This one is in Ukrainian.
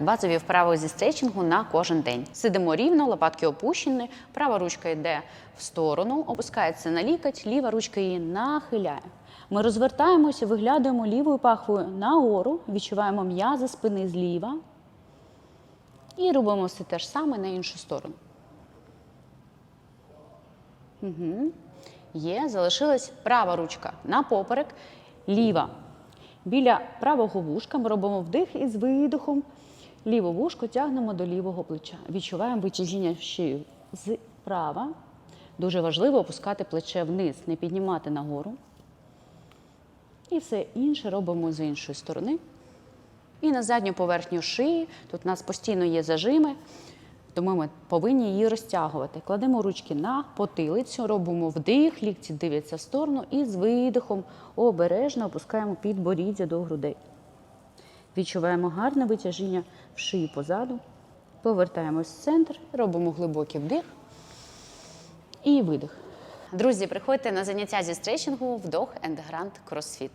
Базові вправи зі стретчингу на кожен день. Сидимо рівно, лопатки опущені, права ручка йде в сторону, опускається на лікоть, ліва ручка її нахиляє. Ми розвертаємося, виглядаємо лівою пахвою нагору, відчуваємо м'язи спини зліва і робимо все те ж саме на іншу сторону. Угу. Є, залишилась права ручка на поперек, ліва. Біля правого вушка ми робимо вдих і з видихом. Ліве вушко тягнемо до лівого плеча. Відчуваємо витяжіння в шию зправа. Дуже важливо опускати плече вниз, не піднімати нагору. І все інше робимо з іншої сторони. І на задню поверхню шиї. Тут у нас постійно є зажими, тому ми повинні її розтягувати. Кладемо ручки на потилицю, робимо вдих, лікті дивляться в сторону і з видихом обережно опускаємо підборіддя до грудей. Відчуваємо гарне витяжіння в шиї позаду. Повертаємось в центр, робимо глибокий вдих і видих. Друзі, приходьте на заняття зі стрейчингу вдох and Grand CrossFit.